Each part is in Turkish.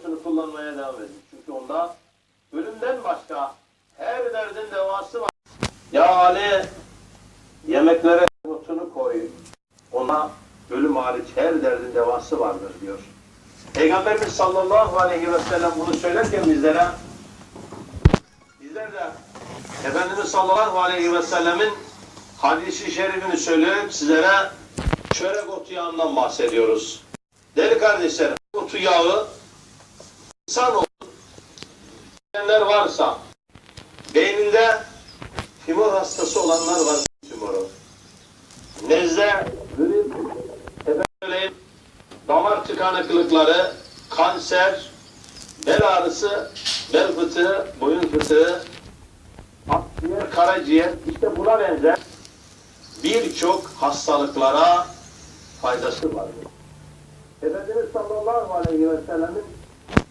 otunu kullanmaya devam edin. Çünkü onda ölümden başka her derdin devası var. Ya Ali yemeklere otunu koy. Ona ölüm hariç her derdin devası vardır diyor. Peygamberimiz sallallahu aleyhi ve sellem bunu söylerken bizlere bizler de Efendimiz sallallahu aleyhi ve sellemin hadisi şerifini söyleyip sizlere çörek otu yağından bahsediyoruz. Değerli kardeşlerim, otu yağı insan olanlar varsa beyninde tümör hastası olanlar var tümörü. Nezle, efendim, damar tıkanıklıkları, kanser, bel ağrısı, bel fıtığı, boyun fıtığı, akciğer, karaciğer, işte buna benzer birçok hastalıklara faydası vardır. Efendimiz sallallahu aleyhi ve sellemin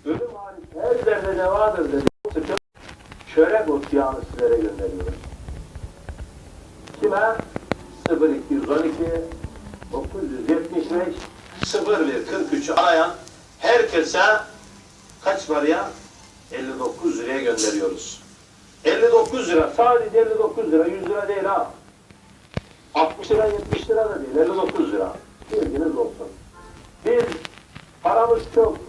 ölüm hariç her derde devadır dedi. Sıkın çörek ot yağını sizlere gönderiyoruz. Kime? 0212 975 0143 arayan herkese kaç var ya? 59 liraya gönderiyoruz. 59 lira. Sadece 59 lira. 100 lira değil ha. 60 lira 70 lira da değil. 59 lira. Bilginiz olsun. Biz paramız çok.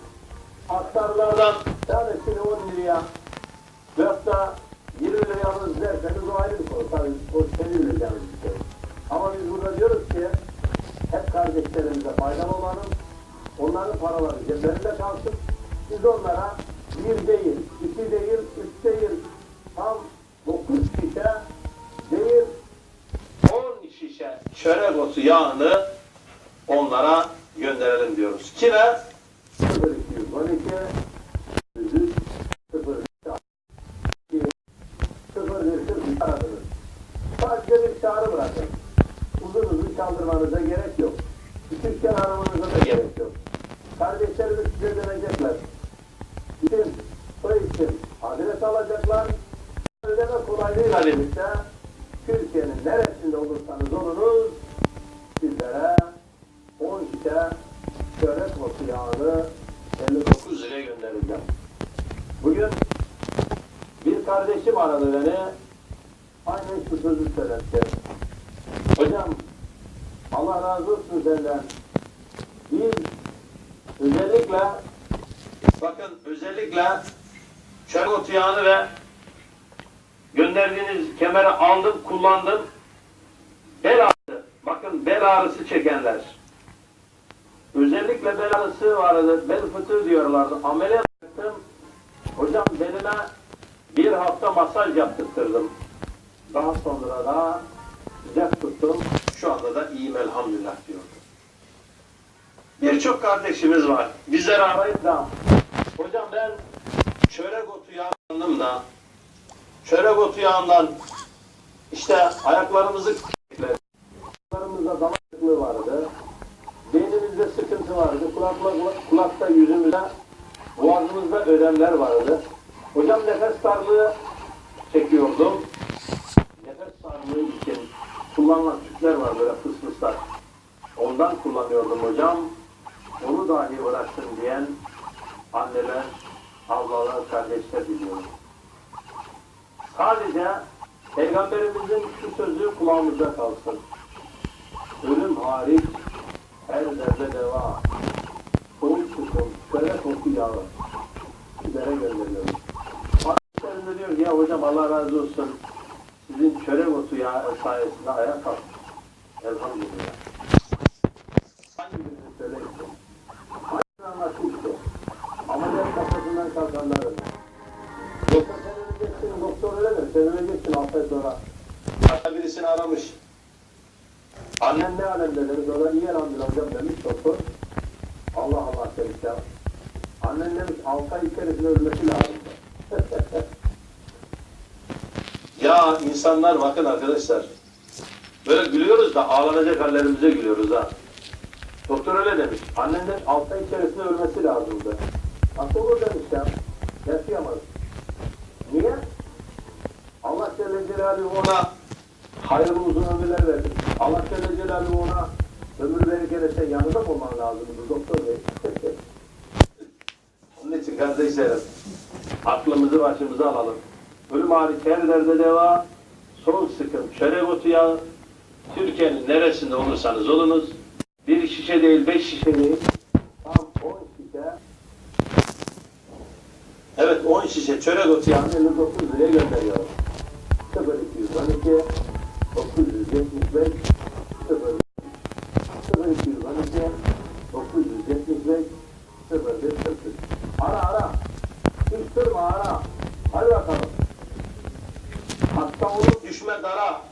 Aktarlardan tanesini 10 liraya veyahut da 20 liraya alırız derseniz o ayrı bir konu. Tabii o senin bileceğiniz bir şey. Ama biz burada diyoruz ki hep kardeşlerimize faydalı olalım. Onların paraları ceplerinde kalsın. Biz onlara bir değil, iki değil, üç değil, tam dokuz şişe değil, on şişe çörek otu yağını onlara gönderelim diyoruz. Kime? 0212 100 01 aradınız. Sadece bir çağrı bırakın. Uzun uzun çaldırmanıza gerek yok. Küçükken aramanıza da gerek yok. Kardeşlerimiz size dönecekler. İsim, soy isim, adres alacaklar. Ödeme kolaylığıyla birlikte Türkiye'nin neresinde olursanız olunuz sizlere 10 şişe çörek otu yağını 59 liraya göndereceğim. Bugün aradı beni. Aynen şu sözü söyletti. Hocam Allah razı olsun senden. Biz özellikle bakın özellikle çörek otu ve gönderdiğiniz kemeri aldım, kullandım. Bel ağrısı. Bakın bel ağrısı çekenler. Özellikle bel ağrısı vardı. Bel fıtığı diyorlardı. Ameliyat ettim. Hocam belime bir hafta masaj yaptırttırdım. Daha sonra da sıcak tuttum. Şu anda da iyiyim elhamdülillah diyor. Birçok kardeşimiz var. Bizleri arayıp da hocam ben çörek otu yağlandım da çörek otu yağından işte ayaklarımızı ayaklarımızda damaklığı vardı. Beynimizde sıkıntı vardı. Kulakla, kulakta yüzümüzde boğazımızda ödemler vardı. Hocam nefes darlığı çekiyordum. Nefes darlığı için kullanılan tüpler var böyle fısfıslar. Ondan kullanıyordum hocam. Onu dahi bıraktım diyen anneler, ablalar, kardeşler biliyorum. Sadece Peygamberimizin şu sözü kulağımızda kalsın. Ölüm hariç her derde deva. Soğuk tutum, şöyle koku yağı. Sizlere gönderiyorum. Arkadaşlarım da diyor ki ya hocam Allah razı olsun. Sizin çörek otu yağı sayesinde ayağa kalktım. Elhamdülillah. Hangi birini söyleyin? Hangi anlattı işte. Ameliyat kafasından kalkanların. Doktor öyle mi? Sen öleceksin ay sonra. Hatta birisini aramış. Annem ne alemde demiş, o da hocam demiş doktor. Allah Allah demiş ya. Annen demiş altı ay içerisinde ölmesi lazım. ya insanlar bakın arkadaşlar. Böyle gülüyoruz da ağlanacak hallerimize gülüyoruz ha. Doktor öyle demiş. Annen demiş altı ay içerisinde ölmesi lazımdı. Nasıl olur demiş ya. Yaşayamaz. Niye? Allah Celle Celaluhu ona hayırlı uzun ömürler verdi. Allah Celle Celaluhu ona ömür verirken yanında mı olman lazımdı doktor bey? Onun için kardeşlerim. Aklımızı başımıza alalım. Ölüm hariç her derde deva, son sıkım çörek otu yağı, Türkiye'nin neresinde olursanız olunuz, bir şişe değil, beş şişe değil, tam on şişe, evet on şişe çörek otu yağını 59 liraya gönderiyorum. Olup düşme dara.